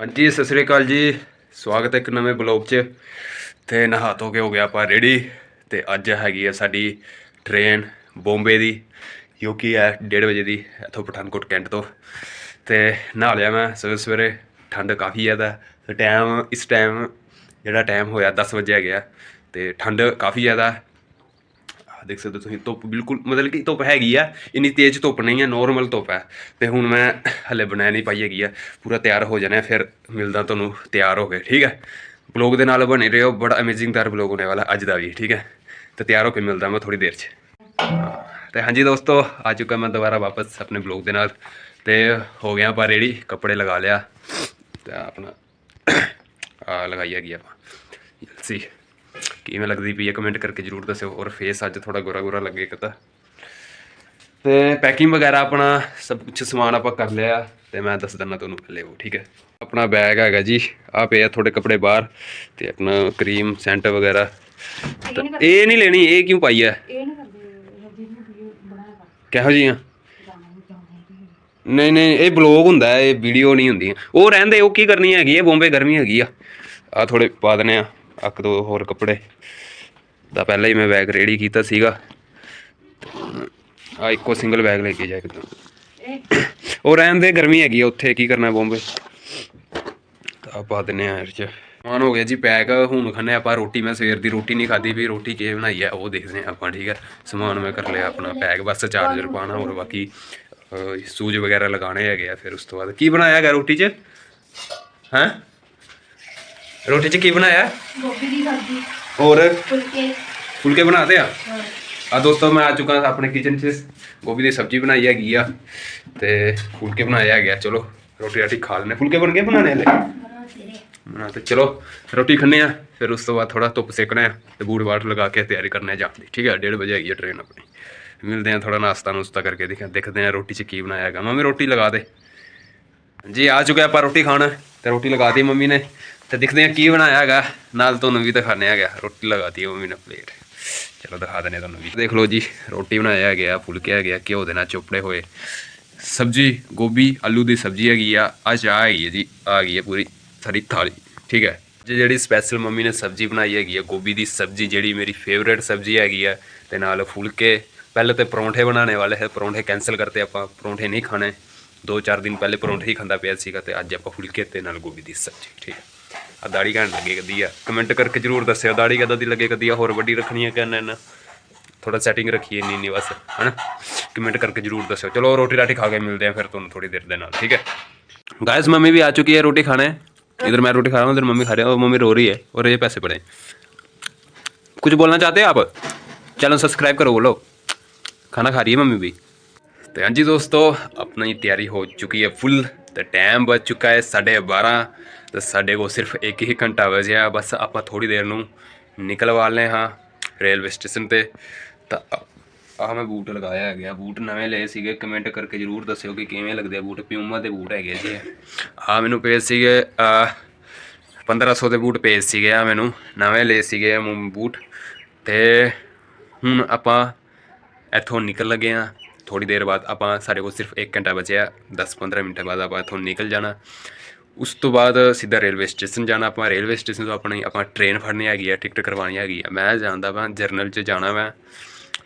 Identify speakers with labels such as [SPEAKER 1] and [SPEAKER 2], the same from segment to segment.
[SPEAKER 1] ਹਾਂਜੀ, ਸਤਿ ਸ੍ਰੀ ਅਕਾਲ ਜੀ। ਸਵਾਗਤ ਹੈ ਇੱਕ ਨਵੇਂ ਬਲੌਗ 'ਚ। ਤੇ ਨਹਾ ਧੋ ਕੇ ਹੋ ਗਿਆ ਆਪਾਂ ਰੈਡੀ ਤੇ ਅੱਜ ਹੈਗੀ ਹੈ ਸਾਡੀ ਟ੍ਰੇਨ ਬੰਬੇ ਦੀ, ਜੋ ਕਿ ਹੈ 1:30 ਵਜੇ ਦੀ, ਇੱਥੋਂ ਪਠਾਨਕੋਟ ਕੈਂਟ ਤੋਂ। ਤੇ ਨਹਾ ਲਿਆ ਮੈਂ ਸਵੇਰੇ ਸਵੇਰੇ, ਠੰਡ ਕਾਫੀ ਜ਼ਿਆਦਾ ਹੈ ਤੇ ਟਾਈਮ ਇਸ ਟਾਈਮ ਜਿਹੜਾ ਟਾਈਮ ਹੋਇਆ 10 ਵਜੇ ਗਿਆ। ਤੇ ਠੰਡ ਕਾਫੀ ਜ਼ਿਆਦਾ ਦੇਖ ਸਕਦੇ ਹੋ ਤੁਸੀਂ, ਧੁੱਪ ਬਿਲਕੁਲ ਮਤਲਬ ਕਿ ਧੁੱਪ ਹੈਗੀ ਆ, ਇੰਨੀ ਤੇਜ਼ ਧੁੱਪ ਨਹੀਂ ਹੈ ਨੋਰਮਲ ਧੁੱਪ ਹੈ ਤੇ ਹੁਣ ਮੈਂ ਹਲੇ ਬਣਾਇਆ ਨਹੀਂ ਪਾਈ ਹੈਗੀ ਆ, ਪੂਰਾ ਤਿਆਰ ਹੋ ਜਾਣਾ, ਫਿਰ ਮਿਲਦਾ ਤੁਹਾਨੂੰ ਤਿਆਰ ਹੋ ਕੇ, ਠੀਕ ਹੈ ਬਲੌਗ ਦੇ ਨਾਲ ਬਣੇ ਰਹੋ, ਬੜਾ ਅਮੇਜਿੰਗਦਾਰ ਬਲੌਗ ਹੋਣੇ ਵਾਲਾ, ਅੱਜ ਦਾ ਵੀ, ਠੀਕ ਹੈ ਤੇ ਤਿਆਰ ਹੋ ਕੇ ਮਿਲਦਾ ਮੈਂ ਥੋੜੀ ਦੇਰ 'ਚ। ਤੇ ਹਾਂਜੀ ਦੋਸਤੋ, ਆ ਚੁੱਕਾ ਮੈਂ ਦੁਬਾਰਾ ਵਾਪਸ ਆਪਣੇ ਬਲੌਗ ਦੇ ਨਾਲ। ਤੇ ਹੋ ਗਿਆ ਆਪਾਂ ਰੈਡੀ ਕੱਪੜੇ ਲਗਾ ਲਿਆ। ਤੇ ਆਪਣਾ ਆ ਲਗਾਈ ਹੈਗੀ ਆਪਾਂ। ਸੀ ਕਿਵੇਂ ਲੱਗਦੀ ਪਈ ਹੈ? ਕਮੈਂਟ ਕਰਕੇ ਜਰੂਰ ਦੱਸਿਓ ਔਰ ਫੇਸ ਅੱਜ ਥੋੜਾ ਗੋਰਾ ਗੋਰਾ ਲੱਗੇ ਕਿਤਾ ਤੇ। ਪੈਕਿੰਗ ਵਗੈਰਾ ਆਪਣਾ ਸਭ ਕੁਝ ਸਮਾਨ ਆਪਾਂ ਕਰ ਲਿਆ ਤੇ ਮੈਂ ਦੱਸ ਦਿੰਦਾ ਤੁਹਾਨੂੰ ਪਹਿਲੇ ਉਹ ਠੀਕ ਹੈ? ਆਪਣਾ ਬੈਗ ਹੈਗਾ ਜੀ ਆ ਪਿਆ ਥੋੜੇ ਕੱਪੜੇ ਬਾਹਰ ਤੇ ਆਪਣਾ ਕਰੀਮ ਸੈਂਟ ਵਗੈਰਾ। ਤਾਂ ਇਹ ਨਹੀਂ ਲੈਣੀ ਇਹ ਕਿਉਂ ਪਾਈ ਹੈ?
[SPEAKER 2] ਇਹ ਨਹੀਂ
[SPEAKER 1] ਕਿਹੋ ਜੀਆਂ ਨਹੀਂ ਨਹੀਂ ਇਹ ਬਲੌਗ ਹੁੰਦਾ ਹੈ, ਇਹ ਵੀਡੀਓ ਨਹੀਂ ਹੁੰਦੀ ਉਹ ਰਹਿੰਦੇ ਉਹ ਕੀ ਕਰਨੀ ਹੈਗੀ ਹੈ ਬੰਬੇ ਗਰਮੀ ਹੈਗੀ ਆ। ਆ ਥੋੜੇ ਪਾ ਦਨੇ ਆ। ਇੱਕ ਦੋ ਹੋਰ ਕੱਪੜੇ। ਦਾ ਪਹਿਲਾਂ ਹੀ ਮੈਂ ਬੈਗ ਰੈਡੀ ਕੀਤਾ ਸੀਗਾ। ਆ ਇੱਕੋ ਸਿੰਗਲ ਬੈਗ ਲੈ ਕੇ ਜਾ ਕੇ
[SPEAKER 2] ਇਹ
[SPEAKER 1] ਉਹ ਰਹਿੰਦੇ ਗਰਮੀ ਹੈਗੀ ਆ ਉੱਥੇ, ਕੀ ਕਰਨਾ ਬੰਬੇ? ਤਾਂ ਪਾ ਦਨੇ ਆ ਇਹ ਚ। ਮਾਨ ਹੋ ਗਿਆ ਜੀ ਪੈਕ ਹੁਣ ਖਾਣੇ ਆਪਾਂ ਰੋਟੀ। ਮੈਂ ਸਵੇਰ ਦੀ ਰੋਟੀ ਨਹੀਂ ਖਾਦੀ ਵੀ, ਰੋਟੀ ਕਿਵੇਂ ਬਣਾਈ ਹੈ ਉਹ ਦੇਖਦੇ ਹਾਂ ਆਪਾਂ, ਠੀਕ ਹੈ ਸਮਾਨ ਮੈਂ ਕਰ ਲਿਆ ਆਪਣਾ ਪੈਕ ਬਸ ਚਾਰਜਰ ਪਾਣਾ ਹੋਰ ਬਾਕੀ ਸੂਜ ਵਗੈਰਾ ਲਗਾਣੇ ਹੈਗੇ ਆ ਫਿਰ ਉਸ ਤੋਂ ਬਾਅਦ। ਕੀ ਬਣਾਇਆ ਹੈਗਾ ਰੋਟੀ 'ਚ? ਹੈਂ? ਰੋਟੀ 'ਚ ਕੀ ਬਣਾਇਆ?
[SPEAKER 2] ਗੋਭੀ ਦੀ ਸਬਜ਼ੀ।
[SPEAKER 1] ਹੋਰ?
[SPEAKER 2] ਫੁਲਕੇ।
[SPEAKER 1] ਫੁਲਕੇ ਬਣਾਤੇ ਆ? ਆ ਦੋਸਤੋ ਮੈਂ ਆ ਚੁੱਕਾ ਆਪਣੇ ਕਿਚਨ 'ਚ। ਗੋਭੀ ਦੀ ਸਬਜ਼ੀ ਬਣਾਈ ਹੈਗੀ ਆ ਤੇ ਫੁਲਕੇ ਬਣਾਏ ਹੈਗੇ ਆ। ਚਲੋ ਰੋਟੀ ਰਾਟੀ ਖਾ ਲੈਣੇ ਫੁਲਕੇ ਬਣ ਗਏ ਬਣਾਣੇ ਹਲੇ?
[SPEAKER 2] ਬਣਾ
[SPEAKER 1] ਤੇ ਚਲੋ ਰੋਟੀ ਖਾਣੇ ਆ ਫਿਰ ਉਸ ਤੋਂ ਬਾਅਦ ਥੋੜਾ ਧੁੱਪ ਸੇਕਣਾ ਆ ਤੇ ਬੂਟ ਬਾਟ ਲਗਾ ਕੇ ਤਿਆਰੀ ਕਰਨੇ ਜਾਣ ਦੀ ਠੀਕ ਹੈ 1:30 ਵਜੇ ਹੈਗੀ ਆ ਟ੍ਰੇਨ ਆਪਣੀ। ਮਿਲਦੇ ਆ ਥੋੜਾ ਨਾਸ਼ਤਾ ਨੁਸਤਾ ਕਰਕੇ ਦੇਖਾਂ ਦੇਖਦੇ ਆ ਰੋਟੀ 'ਚ ਕੀ ਬਣਾਇਆ ਹੈਗਾ। ਮੰਮੀ ਰੋਟੀ ਲਗਾ ਦੇ। ਜੀ ਆ ਚੁੱਕੇ ਆਪਾਂ ਰੋਟੀ ਖਾਣ ਤੇ ਰੋਟੀ ਲਗਾਤੀ ਮੰਮੀ ਨੇ। ਤੇ ਦੇਖਦੇ ਆ ਕੀ ਬਣਾਇਆ ਹੈਗਾ। ਨਾਲ ਤੁਹਾਨੂੰ ਵੀ ਦਿਖਾਣੇ ਹੈਗਾ ਰੋਟੀ ਲਗਾਤੀ ਮੰਮੀ ਨੇ ਪਲੇਟ। ਚਲੋ ਦਿਖਾ ਦਨੇ ਤੁਹਾਨੂੰ ਵੀ। ਦੇਖ ਲਓ ਜੀ, ਰੋਟੀ ਬਣਾਇਆ ਹੈਗਾ ਫੁਲਕੇ ਹੈਗੇ ਆ, ਘਿਓ ਦੇ ਨਾਲ ਚੋਪੜੇ ਹੋਏ। ਸਬਜੀ, ਗੋਭੀ, ਆਲੂ ਦੀ ਸਬਜੀ ਹੈਗੀ ਆ। ਆ ਚਾਹ ਹੈਗੀ ਹੈ ਜੀ, ਆ ਗਈ ਹੈ ਪੂਰੀ ਸਾਰੀ ਥਾਲੀ, ਠੀਕ ਹੈ। ਜੇ ਜਿਹੜੀ ਸਪੈਸ਼ਲ ਮੰਮੀ ਨੇ ਸਬਜੀ ਬਣਾਈ ਹੈਗੀ ਆ, ਗੋਭੀ ਦੀ ਸਬਜੀ ਜਿਹੜੀ ਮੇਰੀ ਫੇਵਰੇਟ ਸਬਜੀ ਹੈਗੀ ਆ, ਤੇ ਨਾਲ ਫੁਲਕੇ। ਪਹਿਲੇ ਤੇ ਪਰੌਂਠੇ ਬਣਾਉਣੇ ਵਾਲੇ ਹੈ ਪਰੌਂਠੇ ਕੈਨਸਲ ਕਰਤੇ ਆਪਾਂ, ਪਰੌਂਠੇ ਨਹੀਂ ਖਾਣੇ। ਦੋ ਚਾਰ ਦਿਨ ਪਹਿਲੇ ਪਰੌਂਠੇ ਹੀ ਖਾਂਦਾ ਪਿਆ ਸੀਗਾ ਤੇ ਅੱਜ ਆਪਾਂ ਫੁਲਕੇ ਤੇ ਨਾਲ ਗੋਭੀ ਦੀ ਸਬਜੀ, ਠੀਕ ਹੈ। ਆ ਦਾੜੀ ਘੈਂਟ ਲੱਗੇ ਕਦੀ ਆ ਕਮੈਂਟ ਕਰਕੇ ਜਰੂਰ ਦੱਸਿਓ ਦਾੜੀ ਕਦਾਂ ਦੀ ਲੱਗੇ ਕਦੀ ਆ ਹੋਰ ਵੱਡੀ ਰੱਖਣੀ ਹੈ ਕਿ ਨਾ ਨਾ ਥੋੜਾ ਸੈਟਿੰਗ ਰੱਖੀਏ ਇੰਨੀ ਇੰਨੀ ਬਸ ਹਨਾ ਕਮੈਂਟ ਕਰਕੇ ਜਰੂਰ ਦੱਸਿਓ ਚਲੋ ਰੋਟੀ ਰਾਟੀ ਖਾ ਕੇ ਮਿਲਦੇ ਆ ਫਿਰ ਤੁਹਾਨੂੰ ਥੋੜੀ ਦੇਰ ਦੇ ਨਾਲ ਠੀਕ ਹੈ गाइस मम्मी भी आ चुकी है रोटी खाने इधर मैं रोटी खा रहा हूँ इधर मम्मी खा रही है और मम्मी रो रही है और ये पैसे पड़े कुछ बोलना चाहते हैं आप चैनल सब्सक्राइब करो बोलो खाना खा रही है मम्मी भी ਤੇ ਹਾਂਜੀ ਦੋਸਤੋ ਆਪਣੀ ਤਿਆਰੀ ਹੋ ਚੁੱਕੀ ਹੈ ਫੁੱਲ ਤੇ ਟਾਈਮ ਬਚ ਚੁੱਕਾ ਹੈ 12:30 ਤੇ ਸਾਡੇ ਕੋਲ ਸਿਰਫ ਇੱਕ ਹੀ ਘੰਟਾ ਬਚਿਆ ਬਸ ਆਪਾਂ ਥੋੜੀ ਦੇਰ ਨੂੰ ਨਿਕਲ ਵਾਲੇ ਹਾਂ ਰੇਲਵੇ ਸਟੇਸ਼ਨ ਤੇ। ਤਾਂ ਆਹ ਮੈਂ ਬੂਟ ਲਗਾਇਆ ਹੈਗਾ ਬੂਟ ਨਵੇਂ ਲਏ ਸੀਗੇ ਕਮੈਂਟ ਕਰਕੇ ਜਰੂਰ ਦੱਸਿਓ ਕਿ ਕਿਵੇਂ ਲੱਗਦੇ ਆ ਬੂਟ ਪਿਊਮਾ ਦੇ ਬੂਟ ਹੈਗੇ ਜੀ ਆ ਮੈਨੂੰ ਪੇਜ ਸੀਗੇ ਅਹ, 1500 ਦੇ ਬੂਟ ਪੇਜ ਸੀਗੇ ਆ ਮੈਨੂੰ ਨਵੇਂ ਲਏ ਸੀਗੇ ਆ ਬੂਟ। ਤੇ ਹੁਣ ਆਪਾਂ ਇੱਥੋਂ ਨਿਕਲ ਲੱਗੇ ਆ ਥੋੜੀ ਦੇਰ ਬਾਅਦ ਆਪਾਂ ਸਾਡੇ ਕੋਲ ਸਿਰਫ 1 ਘੰਟਾ ਬਚਿਆ 10-15 ਮਿੰਟ ਬਾਅਦ ਆਪਾਂ ਇੱਥੋਂ ਨਿਕਲ ਜਾਣਾ। ਉਸ ਤੋਂ ਬਾਅਦ ਸਿੱਧਾ ਰੇਲਵੇ ਸਟੇਸ਼ਨ ਜਾਣਾ, ਆਪਾਂ ਰੇਲਵੇ ਸਟੇਸ਼ਨ ਤੋਂ ਆਪਣੀ, ਆਪਾਂ ਟ੍ਰੇਨ ਫੜਨੀ ਹੈਗੀ ਆ, ਟਿਕਟ ਕਰਵਾਉਣੀ ਹੈਗੀ ਆ। ਮੈਂ ਜਾਂਦਾ ਵਾਂ, ਜਰਨਲ 'ਚ ਜਾਣਾ ਮੈਂ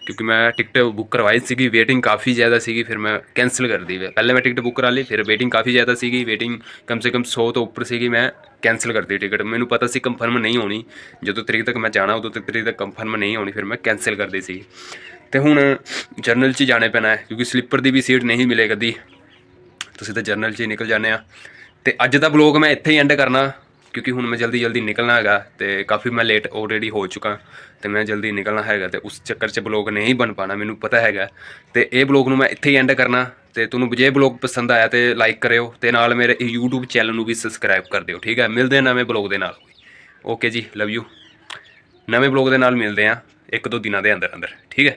[SPEAKER 1] ਕਿਉਂਕਿ ਮੈਂ ਟਿਕਟ ਬੁੱਕ ਕਰਵਾਈ ਸੀਗੀ, ਵੇਟਿੰਗ ਕਾਫੀ ਜ਼ਿਆਦਾ ਸੀਗੀ, ਫਿਰ ਮੈਂ ਕੈਨਸਲ ਕਰ ਦਿੱਤੀ। ਪਹਿਲੇ ਮੈਂ ਟਿਕਟ ਬੁੱਕ ਕਰਾ ਲਈ, ਫਿਰ ਵੇਟਿੰਗ ਕਾਫੀ ਜ਼ਿਆਦਾ ਸੀਗੀ, ਵੇਟਿੰਗ ਕਮ ਸੇ ਕਮ 100 ਤੋਂ ਉੱਪਰ ਸੀਗੀ, ਮੈਂ ਕੈਨਸਲ ਕਰ ਦਿੱਤੀ ਟਿਕਟ। ਮੈਨੂੰ ਪਤਾ ਸੀ ਕਨਫਰਮ ਨਹੀਂ ਹੋਣੀ। ਜਦੋਂ ਤਰੀਕ ਤੱਕ ਮੈਂ ਜਾਣਾ, ਉਦੋਂ ਤੱਕ ਤਰੀਕ ਤੱਕ ਕੰਫਰਮ ਨਹੀਂ ਹੋਣੀ, ਫਿਰ ਮੈਂ ਕੈਨਸਲ ਕਰ ਦਿੱਤੀ ਸੀ ਤੇ ਹੁਣ ਜਰਨਲ 'ਚ ਹੀ ਜਾਣੇ ਪੈਣਾ ਹੈ, ਕਿਉਂਕਿ ਸਲੀਪਰ ਦੀ ਵੀ ਸੀਟ ਨਹੀਂ ਮਿਲੇ ਕਦੀ। ਤੁਸੀਂ ਤਾਂ ਜਰਨਲ 'ਚ ਹੀ ਨਿਕਲ ਜਾਂਦੇ ਆ। ਤੇ ਅੱਜ ਦਾ ਬਲੌਗ ਮੈਂ ਇੱਥੇ ਹੀ ਐਂਡ ਕਰਨਾ, ਕਿਉਂਕਿ ਹੁਣ ਮੈਂ ਜਲਦੀ ਜਲਦੀ ਨਿਕਲਣਾ ਹੈਗਾ ਤੇ ਕਾਫੀ ਮੈਂ ਲੇਟ ਆਲਰੇਡੀ ਹੋ ਚੁੱਕਾ, ਤੇ ਮੈਂ ਜਲਦੀ ਨਿਕਲਣਾ ਹੈਗਾ ਤੇ ਉਸ ਚੱਕਰ 'ਚ ਬਲੌਗ ਨਹੀਂ ਬਣ ਪਾਣਾ, ਮੈਨੂੰ ਪਤਾ ਹੈਗਾ। ਤੇ ਇਹ ਬਲੌਗ ਨੂੰ ਮੈਂ ਇੱਥੇ ਹੀ ਐਂਡ ਕਰਨਾ, ਤੇ ਤੁਹਾਨੂੰ ਜੇ ਬਲੌਗ ਪਸੰਦ ਆਇਆ ਤੇ ਲਾਈਕ ਕਰਿਓ, ਤੇ ਨਾਲ ਮੇਰੇ YouTube ਚੈਨਲ ਨੂੰ ਵੀ ਸਬਸਕ੍ਰਾਈਬ ਕਰ ਦਿਓ, ਠੀਕ ਹੈ? ਮਿਲਦੇ ਹਾਂ ਨਵੇਂ ਬਲੌਗ ਦੇ ਨਾਲ। ਓਕੇ ਜੀ ਲਵ ਯੂ ਨਵੇਂ ਬਲੌਗ ਦੇ ਨਾਲ ਮਿਲਦੇ ਹਾਂ, ਇੱਕ ਦੋ ਦਿਨਾਂ ਦੇ ਅੰਦਰ ਅੰਦਰ ਠੀਕ ਹੈ?